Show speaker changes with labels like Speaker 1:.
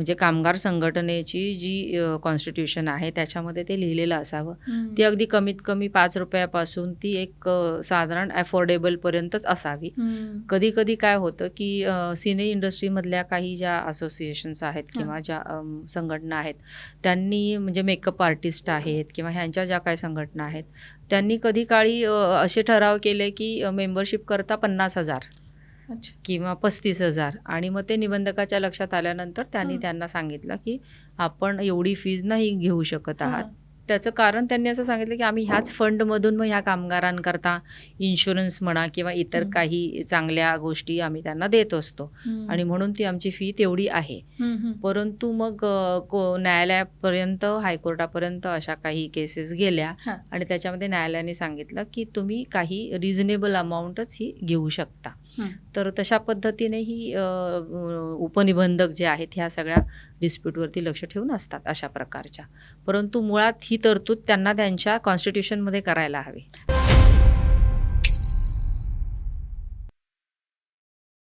Speaker 1: म्हणजे कामगार संघटनेची जी कॉन्स्टिट्यूशन आहे त्याच्यामध्ये ते लिहिलेलं असावं. ती अगदी कमीत कमी पाच रुपयापासून ती एक साधारण अफोर्डेबलपर्यंतच असावी
Speaker 2: हम्म.
Speaker 1: कधी कधी काय होतं की सिने इंडस्ट्रीमधल्या काही ज्या असोसिएशन्स आहेत किंवा ज्या संघटना आहेत त्यांनी म्हणजे मेकअप आर्टिस्ट आहेत किंवा ह्यांच्या ज्या काही संघटना आहेत त्यांनी कधी काळी असे ठराव केले की मेंबरशिप करता पन्नास हजार किंवा पस्तीस हजार आणि मग ते निबंधकाच्या लक्षात आल्यानंतर त्यांनी. त्यांना सांगितलं की आपण एवढी फीज नाही घेऊ शकत आहात. त्याचं कारण त्यांनी असं सांगितलं की आम्ही ह्याच फंडमधून मग ह्या कामगारांकरता इन्शुरन्स म्हणा किंवा इतर. काही चांगल्या गोष्टी आम्ही त्यांना देत असतो. आणि म्हणून ती आमची फी तेवढी आहे. परंतु मग न्यायालयापर्यंत हायकोर्टापर्यंत अशा काही केसेस गेल्या. आणि त्याच्यामध्ये न्यायालयाने सांगितलं की तुम्ही काही रिझनेबल अमाऊंटच ही घेऊ शकता. तर तशा पद्धतीने ही उपनिबंधक जे आहेत ह्या सगळ्या डिस्प्यूटवरती लक्ष ठेवून असतात अशा प्रकारच्या परंतु मुळात ही तरतूद त्यांना त्यांच्या कॉन्स्टिट्यूशनमध्ये करायला हवी.